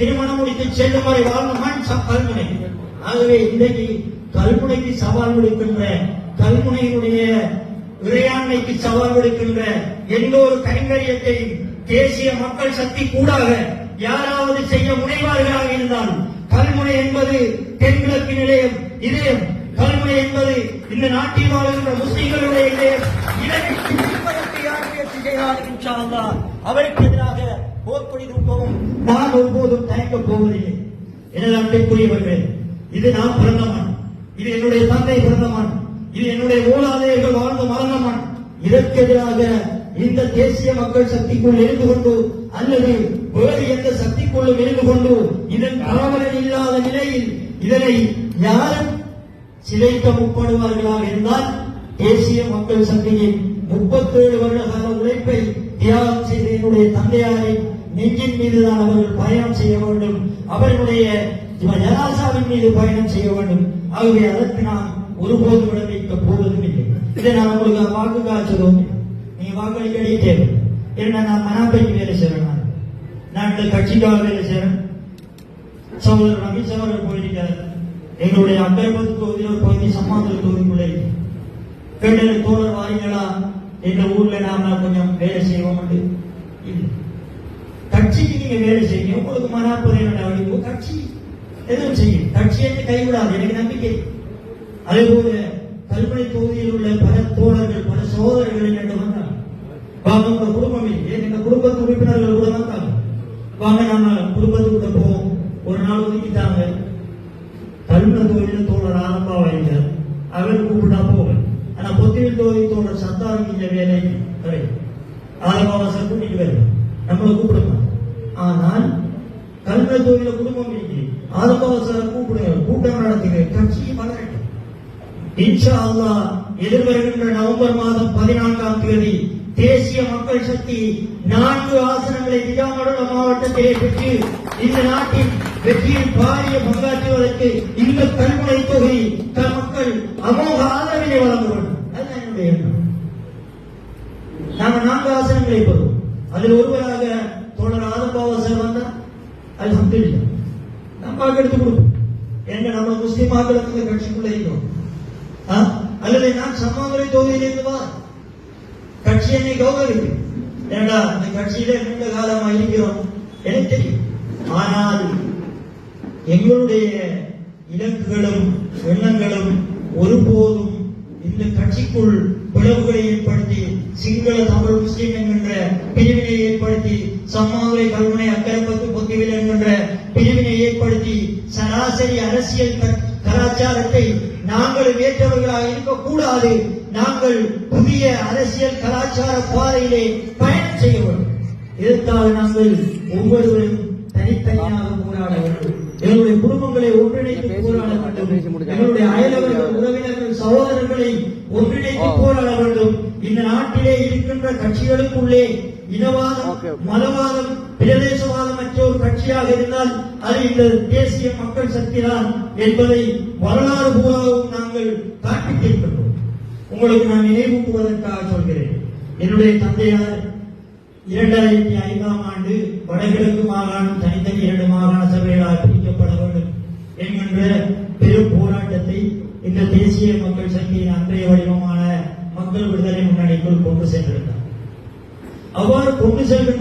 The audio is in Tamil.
திருமணம் முடித்து செல்லும் வரை வாழ்ந்த கல்முனை. ஆகவே இன்றைக்கு கல்முனைக்கு சவால் விடுக்கின்ற கல்முனையினுடைய இறையாண்மைக்கு சவால் விடுக்கின்ற எந்த ஒரு கைங்கரியத்தை தேசிய மக்கள் சக்தி கூடாக யாராவது செய்ய முனைவார்களாக இருந்தால் கல்முனை என்பது தென்கிழக்கு நிலையம் இதயம் கல்முனை என்பது இந்த நாட்டில் வாழ்கின்ற முஸ்லிம்களுடைய இதயம் இதனை அவருக்கு எதிராக போர்க்கொடி தூக்கவும் நான் போவதில்லை எனது அன்பைக்குரியவர்கள் இது நான் பிறந்த மண். இது என்னுடைய தந்தை பிறந்த மண். இது என்னுடைய மூலாதையர்கள் வாழ்ந்த மறந்த மண். இதற்கு எதிராக இந்த தேசிய மக்கள் சக்திக்குள் இருந்து கொண்டு அல்லது வேறு எந்த சக்திக்குள்ளும் இருந்து கொண்டு இதன் பரவலன் இல்லாத நிலையில் இதனை யாரும் சிதைக்க முற்படுவார்களாக இருந்தால் தேசிய மக்கள் சக்தியின் முப்பத்தேழு வருட கால உழைப்பை தியாகம் செய்த என்னுடைய தந்தையாரை நெஞ்சின் மீதுதான் அவர்கள் பயணம் செய்ய வேண்டும். அவர்களுடைய ஜனாசாவின் மீது பயணம் செய்ய வேண்டும். ஆகவே அதற்கு நாம் ஒருபோதும் விளைவிக்க போவதும் இல்லை இதை நான் உங்களுக்கு வாக்கு காய்ச்சதும் நீங்க வாக்களிக்க வேண்டிய தேவை. ஏன்னா நான் மனாப்பைக்கு வேலை செய்றேன் நான். நான் இந்த கட்சிக்காக வேலை செய்றேன். சகோதரர் அமித்ஷா அவர்கள் போயிருக்கார். எங்களுடைய அக்கரபத்து தொகுதியில் ஒரு பகுதி சம்மாந்திர தொகுதிக்குள்ளே இருக்கு. கேட்டது தோழர் வாரீங்களா எங்க ஊர்ல நாம கொஞ்சம் வேலை செய்வோம் இல்லை. நீங்க வேலை செய்யுங்க உங்களுக்கு மனாப்பதை நடவடிக்கை கட்சி. எதுவும் செய்யும். கட்சியை கைவிடாது. எனக்கு நம்பிக்கை. அதே போல கல்முனை தொகுதியில் உள்ள பல தோழர்கள் பல சோதரர்கள் என்று வந்தாங்க. வாங்க உங்க குடும்பம் இல்லை. எங்க குடும்பத்து உறுப்பினர்கள் கூட வந்தாங்க. வாங்க நாம குடும்பத்துக்குள்ள போவோம். ஒரு நாள் ஒதுக்கிட்டாங்க. கல்முனை தொகுதியில் தோழர் ஆரம்பா வைத்தார் அவர் கூப்பிட்டா போவேன். ஆனா பொத்தியில் தொகுதி தோழர் சத்தாருக்கு வேலை ஆரம்பாவாசம் கூட்டிட்டு வருவேன் நம்மளை கூப்பிடுங்க ஆனால் கல்வி தொகுதியில குடும்பம் இருக்கு. ஆலமாவாசம் கூப்பிடுங்க கூட்டம் நடத்துங்க கட்சி வளரட்டும். இன்ஷா அல்லாஹ் எதிர்வருகின்ற நவம்பர் மாதம் பதினான்காம் தேதி தேசிய மக்கள் சக்தி நான்கு ஆசனங்களை விஜயமடுல மாவட்டத்திலே பெற்று இந்த நாட்டின் வெற்றியில் பாரிய பங்காற்றுவதற்கு இந்த கல்முனை தொகுதி த மக்கள் அமோக ஆதரவினை வழங்க வேண்டும் அதுதான் என்னுடைய எண்ணம். நாங்கள் நான்கு ஆசனங்களை பெறுவோம். அதில் ஒருவராக ஆதம்பாவாசர் வந்தார் அல்ஹம்துலில்லாஹ். எடுத்து கொடுப்போம். எங்க நம்ம முஸ்லிம் ஆக்களுக்கு கட்சிக்குள்ள இருக்கோம். அல்லது நான் சமாதுரை தொகுதியிலிருந்து வா. கட்சி என்னை கௌரவிக்கும். ஏண்டா இந்த கட்சியில நீண்ட காலமா இருக்கிறோம்? எனக்கு தெரியும். ஆனால் எங்களுடைய இலக்குகளும் எண்ணங்களும் ஒருபோதும் இந்த கட்சிக்குள் பிளவுகளை ஏற்படுத்தி சிங்கள தமிழ் முஸ்லிம் என்கின்ற பிரிவினை ஏற்படுத்தி சம்மாதுரை கல்முனை அக்கரைப்பத்து பொத்திவில் என்கின்ற பிரிவினை ஏற்படுத்தி சராசரி அரசியல் கலாச்சாரத்தை நாங்கள் ஏற்றவர்களாக இருக்கக்கூடாது. நாங்கள் புதிய அரசியல் கலாச்சார பாதையிலே பயணம் செய்ய வேண்டும். இதற்காக நாங்கள் ஒவ்வொருவரும் தனித்தனியாக போராட வேண்டும்? எங்களுடைய குடும்பங்களை ஒன்றிணைத்து போராட வேண்டும். எங்களுடைய அயலவர்கள் உறவினர்கள் சகோதரர்களை ஒன்றிணைத்து போராட வேண்டும். இந்த நாட்டிலே இருக்கின்ற கட்சிகளுக்குள்ளே இனவாதம் மதவாதம் பிரதேசவாதம் மற்ற ஒரு கட்சியாக இருந்தால் அது இந்த தேசிய மக்கள் சக்திதான் என்பதை வரலாறு பூராவும் நாங்கள் காண்பித்திருக்கின்றோம் உங்களுக்கு நான் நினைவூட்டுவதற்காக சொல்கிறேன். என்னுடைய தந்தையார் இரண்டாயிரத்தி ஐந்தாம் ஆண்டு வடகிழக்கு மாகாணம் தனித்தனி இரண்டு மாகாண சபைகளால் பிரிக்கப்பட வேண்டும் என்கின்ற பெரும் போராட்டத்தை இந்த தேசிய மக்கள் சக்தியின் அன்றைய வடிவமான மக்கள் விடுதலை முன்னணிக்குள் கொண்டு சென்றிருந்தார். അവർ ഭൂമിശേഖരന്റെ